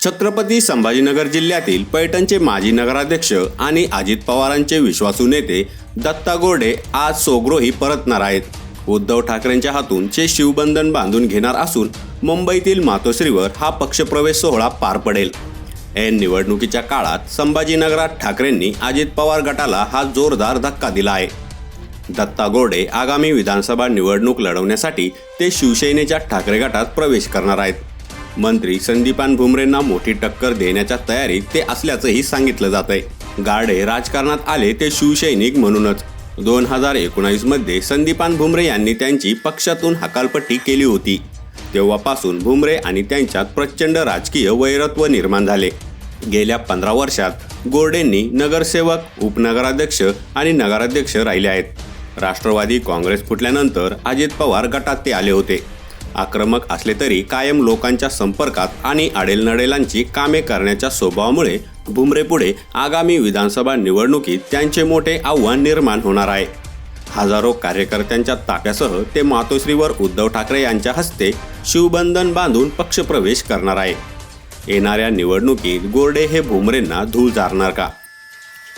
छत्रपती संभाजीनगर जिल्ह्यातील पैठणचे माजी नगराध्यक्ष आणि अजित पवारांचे विश्वासू नेते दत्ता गोरडे आज सोग्रोही परतणार आहेत. उद्धव ठाकरेंच्या हातून चे शिवबंधन बांधून घेणार असून मुंबईतील मातोश्रीवर हा पक्षप्रवेश सोहळा पार पडेल. ऐन निवडणुकीच्या काळात संभाजीनगरात ठाकरेंनी अजित पवार गटाला हा जोरदार धक्का दिला आहे. दत्ता गोर्डे आगामी विधानसभा निवडणूक लढवण्यासाठी ते शिवसेनेच्या ठाकरे गटात प्रवेश करणार आहेत. मंत्री संदीपान भुमरेंना मोठी टक्कर देण्याच्या तयारीत ते असल्याचंही सांगितलं जात आहे गाडे राजकारणात आले ते शिवसैनिक म्हणूनच. दोन हजार एकोणावीसमध्ये संदीपान भुमरे यांनी त्यांची पक्षातून हकालपट्टी केली होती. तेव्हापासून भुमरे आणि त्यांच्यात प्रचंड राजकीय वैरत्व निर्माण झाले. गेल्या पंधरा वर्षात गोर्डेंनी नगरसेवक उपनगराध्यक्ष आणि नगराध्यक्ष राहिले आहेत. राष्ट्रवादी काँग्रेस फुटल्यानंतर अजित पवार गटात ते आले होते. आक्रमक असले तरी कायम लोकांच्या संपर्कात आणि आडेलनडेलांची कामे करण्याच्या स्वभावामुळे भुमरे पुढे आगामी विधानसभा निवडणुकीत त्यांचे मोठे आव्हान निर्माण होणार आहे. हजारो कार्यकर्त्यांच्या ताफ्यासह ते मातोश्रीवर उद्धव ठाकरे यांच्या हस्ते शिवबंधन बांधून पक्षप्रवेश करणार आहे. येणाऱ्या निवडणुकीत गोरडे हे भुमरेंना धूळ जारणार का?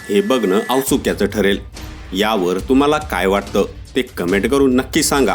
हे बघणं औत्सुक्याचं ठरेल. यावर तुम्हाला काय वाटतं? ते कमेंट करून नक्की सांगा.